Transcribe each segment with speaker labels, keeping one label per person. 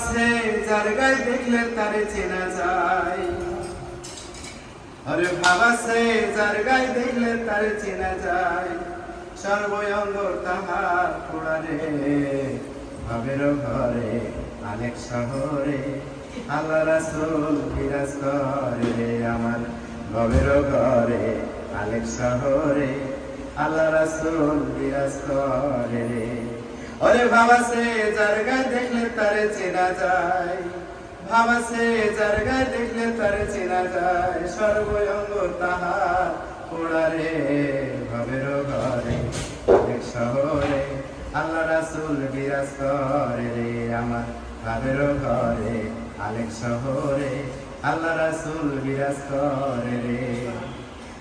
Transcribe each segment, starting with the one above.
Speaker 1: ভাবাসে যার গায়ে দেখলে তারে চেনা যায়। ভাবাসে যার দেখলে চেনা যায়। সর্বয়ঙ্গ তাহার পোড়ারে ভাবের ঘরে অনেক শহরে, আল্লাহ রাসূল বিরাজ করে। আমার ভবের ঘরে অনেক শহরে, আল্লাহ রাসুল বিরাজ করে। রে ওরে ভাবাসে যার গায়ে দেখলে চেনা যায়। ভাবাসে যার দেখলে তারে চেনা যায়। সর্বয়ঙ্গ তাহার পোড়ারে ভবের ঘরে অনেক শহরে। আল্লাহ রাসূল বিরাজ করে রে আমার ভাবের ঘরে অনেক শহরে। আল্লাহ রাসূল বিরাজ করে রে।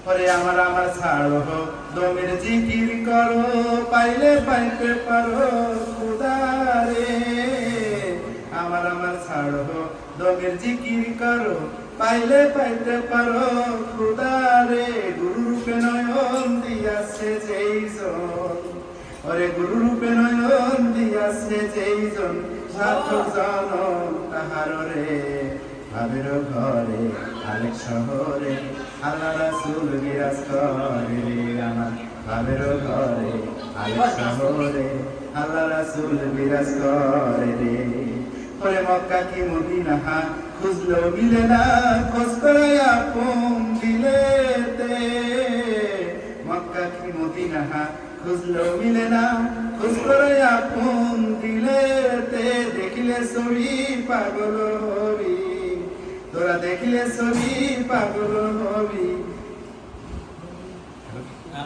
Speaker 1: ওরে আমার আমার ছাড়ো দমের জিকির করো, পাইলে পাইতে পারো। আমার ছাড়ো, দমের জিকির করো, পাইলে পাইতে পারো, খুদারে গুরু রূপে নয়ন দিয়াছে যেইজন। ওরে গুরু রূপে নয়ন দিয়াছে যেইজন সার্থক জনম তাহার রে ভাবের ঘরে আলেক শহরে, আল্লাহ রাসূল বিরাজ করে আমার। ভাবের ঘরে আলেক শহরে, আল্লাহ রাসূল বিরাজ করে রে। ওরে মক্কা কি মদিনা হা খুঁজলো মিলে না খোঁজ করে আপন দিলেতে মক্কা কি মদিনা হা খুঁজলো মিলে না খোঁজ করে আপন দিলেতে দেখিলে ছবি পাগল হবি তোরা দেখিলে ছবি পাগল হবি